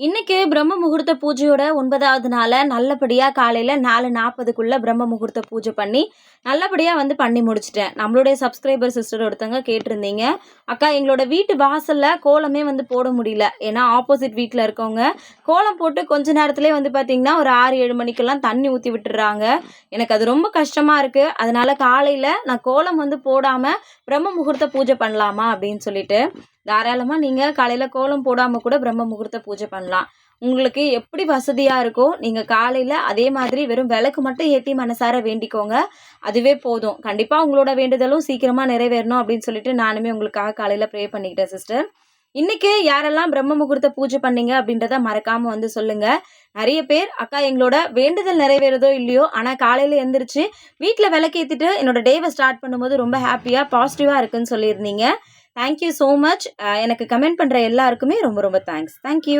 இன்னைக்கு பிரம்ம முகூர்த்த பூஜையோட ஒன்பதாவது நாளை நல்லபடியாக காலையில் நாலு நாற்பதுக்குள்ளே பிரம்ம முகூர்த்த பூஜை பண்ணி நல்லபடியாக வந்து பண்ணி முடிச்சிட்டேன். நம்மளுடைய சப்ஸ்கிரைபர் சிஸ்டர் ஒருத்தங்க கேட்டிருந்தீங்க. அக்கா எங்களோட வீட்டு வாசலில் கோலமே வந்து போட முடியல. ஏன்னா ஆப்போசிட் வீட்டில் இருக்கவங்க கோலம் போட்டு கொஞ்ச நேரத்துலேயே வந்து பார்த்திங்கன்னா ஒரு ஆறு ஏழு மணிக்கெல்லாம் தண்ணி ஊற்றி விட்டுறாங்க. எனக்கு அது ரொம்ப கஷ்டமாக இருக்குது அதனால் காலையில் நான் கோலம் வந்து போடாமல் பிரம்ம முகூர்த்த பூஜை பண்ணலாமா அப்படின்னு சொல்லிட்டு தாராளமாக நீங்கள் காலையில் கோலம் போடாமல் கூட பிரம்ம முகூர்த்த பூஜை பண்ணலாம். உங்களுக்கு எப்படி வசதியாக இருக்கோ நீங்கள் காலையில் அதே மாதிரி வெறும் விளக்கு மட்டும் ஏற்றி மனசார வேண்டிக்கோங்க. அதுவே போதும். கண்டிப்பாக உங்களோட வேண்டுதலும் சீக்கிரமாக நிறைவேறணும் அப்படின்னு சொல்லிட்டு நானுமே உங்களுக்காக காலையில் ப்ரே பண்ணிக்கிட்டேன் சிஸ்டர் இன்றைக்கி யாரெல்லாம் பிரம்ம முகூர்த்த பூஜை பண்ணீங்க அப்படின்றத மறக்காமல் வந்து சொல்லுங்கள் நிறைய பேர் அக்கா எங்களோட வேண்டுதல் நிறைவேறதோ இல்லையோ ஆனால் காலையில் எழுந்திரிச்சு வீட்டில் விளக்கேற்றிட்டு என்னோட டேவை ஸ்டார்ட் பண்ணும்போது ரொம்ப ஹாப்பியாக பாசிட்டிவாக இருக்குன்னு சொல்லியிருந்தீங்க. தேங்க்யூ ஸோ மச் எனக்கு கமெண்ட் பண்ணுற எல்லாருக்குமே ரொம்ப ரொம்ப தேங்க்ஸ் தேங்க்யூ